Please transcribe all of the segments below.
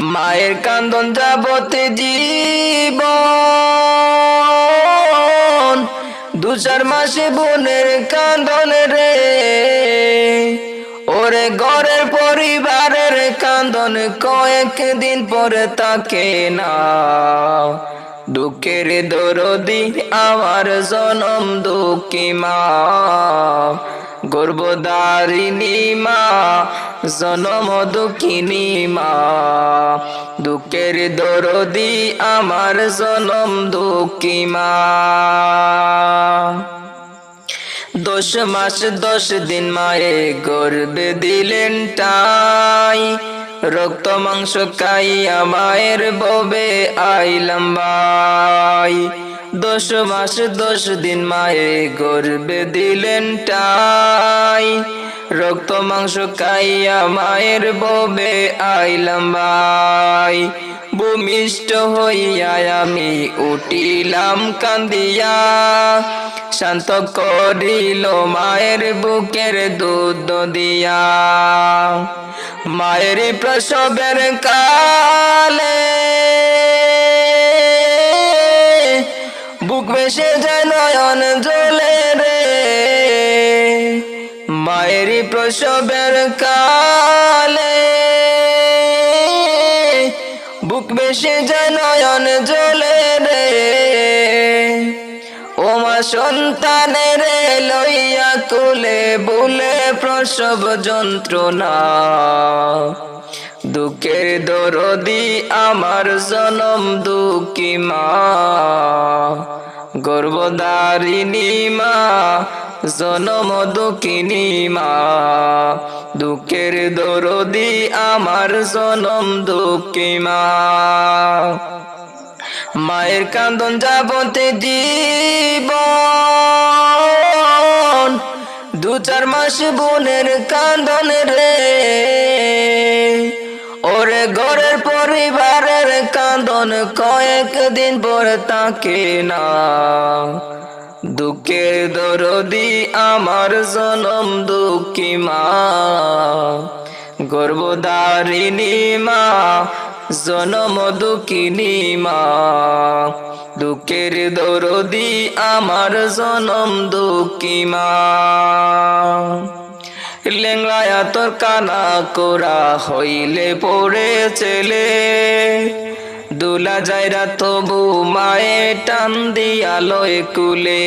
মায়ের কান্দন যাবতে জীব দু চার মাসে বোনের কান্দন রে। ওরে ঘরের পরিবারের কান্দন কয়েক দিন পরে তাকে না দুঃখের দরদি আমার জনম দুঃখী মা। গর্ভদারিণী মা, জনম দুঃখিনী মা। দুঃখের দরদি আমার জনম দুঃখী মা। দশ মাস দশ দিন মায়ে গর্বে দিলেন টাই রক্ত মাংস খাইয়া মায়ের ববে আইলাম ভাই। দশ মাস, দশ দিন মায়ে গর্বে দিলেন টাই রক্ত, মাংস খাইয়া মায়ের ববে আইলাম ভাই। ভূমিষ্ঠ হইয়া আমি উঠিলাম কান্দিয়া। শান্ত করিল মায়ের বুকের দুধ দিয়া। মায়ের প্রসবের কালে মায়ের প্রসবের কালে বুক বেসে যায় নয়ন জলে রে। ওমা সন্তানের লইয়া কুলে বুলে প্রসব যন্ত্রণা। দুঃখের দরদি আমার জনম দুঃখী মা। গর্ভদারিণী মা জনম দুঃখিনী মা, দুঃখের দরদি আমার জনম দুঃখী মা। মায়ের কান্দন যাবতে জীবন, দু চার মাস বোনের কান্দন রে। ওরে ঘরের পরিবারের কান্দন কয়েক দিন পর তাকে না। দুঃখের দরদি আমার জনম দুঃখী মা। গর্ভদারিণী মা, জনম দুঃখিনী মা। দুঃখের দরদি আমার জনম দুঃখী মা। লেংলায়া তোর কানা কোরা হইলে পড়ে ছেলে। দুলা যাইরা তবু মায়ে টান দিয়ালয় কুলে।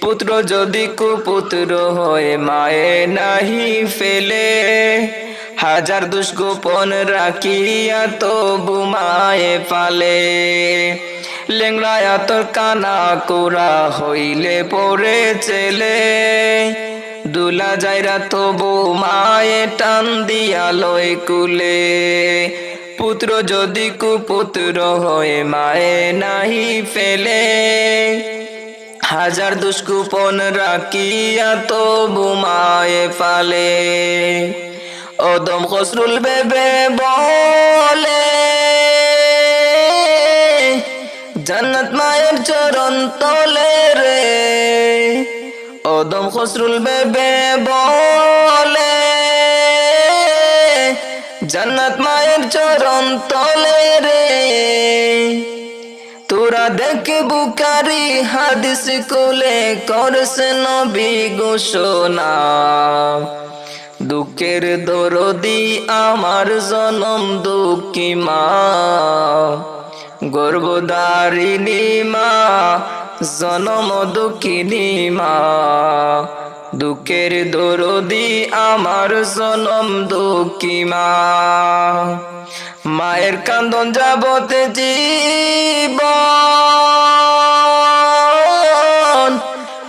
পুত্র যদি কুপুত্র হয়, মায়ে নাহি ফেলে। হাজার দুষ্গোপন রাখিয়া তবু মায়ে পালে। লেংড়ায়া তোর কানা কোরা হইলে পড়ে ছেলে দুলা যাইরা তবু মায়ে টান দিয়ালয় কুলে। পুত্র যদি কুপুত্র হয়ে, মায়ে নাহি ফেলে। হাজার দুষ্কুপন রাখিয়া তবু মায়ে পালে অদম খসরুল বেবে বলে, জান্নাত মায়ের চরণ তলে রে। অদম খসরুল বেবে বলে জান্নাত মায়ের চরণ তলে রে। তোরা দেখে বুকারি হাদিস কোলে করছে নবী ঘোষণা। দুঃখের দরদি আমার জনম দুঃখী মা। গর্ভদারিণী মা, জনম দুঃখিনী মা। দুঃখের দরদি আমার জনম দুঃখী মা। মায়ের কান্দন যাবতে জীবন।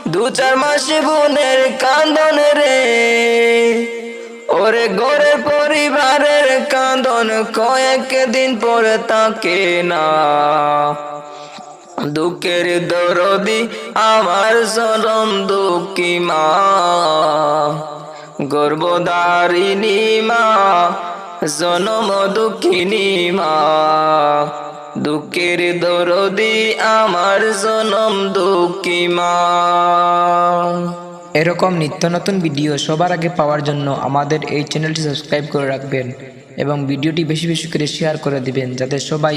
দু চার মাসে বোনের কান্দন রে। ওরে ঘরের পরিবারের কান্দন কয়েক দিন পরে তাকে না। দুঃখের দরদি, আমার জনম দুঃখী মা। গর্ভদারিণী মা, জনম দুঃখিনী মা। দুঃখের দরদি, আমার জনম দুঃখী মা। এরকম নিত্য নতুন ভিডিও সবার আগে পাওয়ার জন্য আমাদের এই চ্যানেলটি সাবস্ক্রাইব করে রাখবেন এবং ভিডিওটি বেশি বেশি করে শেয়ার করে দিবেন, যাতে সবাই